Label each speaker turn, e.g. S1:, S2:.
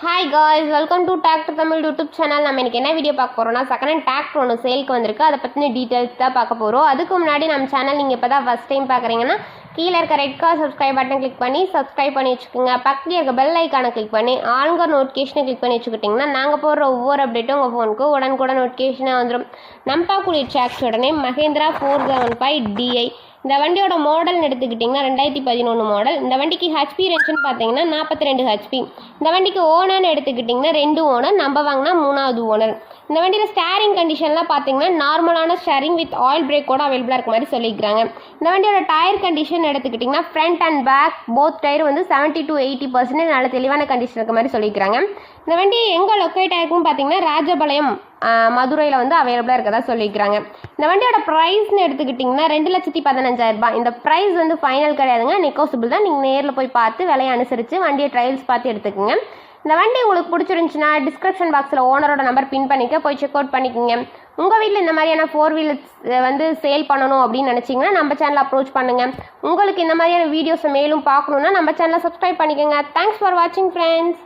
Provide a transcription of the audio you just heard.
S1: Hi guys welcome to doctor Tamil YouTube channel நம்ம எனக்கு என்ன வீடியோ பார்க்க போகிறோம்னா செகண்ட் ஹேண்ட் டிராக்டர் ஒன்று சேலுக்கு வந்திருக்கு. அதை பற்றின டீட்டெயில்ஸ் தான் பார்க்க போகிறோம் அதுக்கு முன்னாடி நம்ம சேனல் நீங்கள் இப்போ தான் ஃபஸ்ட் டைம் பார்க்குறீங்கன்னா கீழே இருக்க red colour subscribe button click பண்ணி சப்ஸ்கிரைப் பண்ணி வச்சுக்கோங்க. பக்கத்தில் இருக்க பெல் ஐக்கானை கிளிக் பண்ணி ஆளுங்க நோட்டிஃபிகேஷனை கிளிக் பண்ணி வச்சுக்கிட்டிங்கன்னா நாங்கள் போடுற ஒவ்வொரு அப்டேட்டும் உங்கள் ஃபோனுக்கு உடனுக்குடன் நோட்டிஃபிகேஷனாக வந்துடும் நம்ம பார்க்கக்கூடிய ட்ராக்ஸ் உடனே Mahindra four seven five DI இந்த வண்டியோட மாடல்னு எடுத்துக்கிட்டிங்கன்னா ரெண்டாயிரத்தி பதினொன்று மாடல் இந்த வண்டிக்கு ஹெச்பி ரேஞ்சுன்னு பார்த்தீங்கன்னா நாற்பத்தி ரெண்டு ஹெச்பி இந்த வண்டிக்கு ஓனர்னு எடுத்துக்கிட்டிங்கன்னா ரெண்டு ஓனர் நம்ம வாங்கினா மூணாவது ஓனர் இந்த வண்டியில் ஸ்டேரிங் கண்டிஷன்லாம் பார்த்தீங்கன்னா நார்மலான ஸ்டேரிங் வித் ஆயில் பிரேக்கோட அவைலபிளாக இருக்க மாதிரி சொல்லியிருக்காங்க இந்த வண்டியோட டயர் கண்டிஷன் எடுத்துக்கிட்டிங்கன்னா front and back both tyre வந்து செவன்ட்டி டு எயிட்டி பர்சன்டேஜ் நல்ல தெளிவான கண்டிஷன் இருக்க மாதிரி சொல்லியிருக்காங்க இந்த வண்டி எங்கே லொக்கேட் ஆயிருக்குன்னு பார்த்தீங்கன்னா ராஜபாளையம் மதுரையில் வந்து அவைலபிளாக இருக்கதா சொல்லியிருக்கிறாங்க இந்த வண்டியோட ப்ரைஸ்னு எடுத்துக்கிட்டிங்கன்னா ரெண்டு லட்சத்தி பதினஞ்சாயிரரூபா இந்த ப்ரைஸ் வந்து ஃபைனல் கிடையாதுங்க. நெகோசிபிள் தான். நீங்கள் நேரில் போய் பார்த்து விலையை அனுசரித்து வண்டியை ட்ரையல்ஸ் பார்த்து எடுத்துக்கோங்க. இந்த வண்டி உங்களுக்கு பிடிச்சிருந்துச்சுன்னா டிஸ்கிரிப்ஷன் பாக்ஸில் ஓனரோட நம்பர் பின் பண்ணிக்க போய் செக் அவுட் பண்ணிக்கோங்க. உங்கள் வீட்டில் இந்த மாதிரியான ஃபோர் வீலர்ஸ் வந்து சேல் பண்ணணும் அப்படின்னு நினச்சிங்கன்னா நம்ம சேனலை அப்ரோச் பண்ணுங்கள் உங்களுக்கு இந்த மாதிரியான வீடியோஸை மேலும் பார்க்கணுன்னா நம்ம சேனலை சப்ஸ்கிரைப் பண்ணிக்கோங்க. தேங்க்ஸ் ஃபார் வாட்சிங் ஃப்ரெண்ட்ஸ்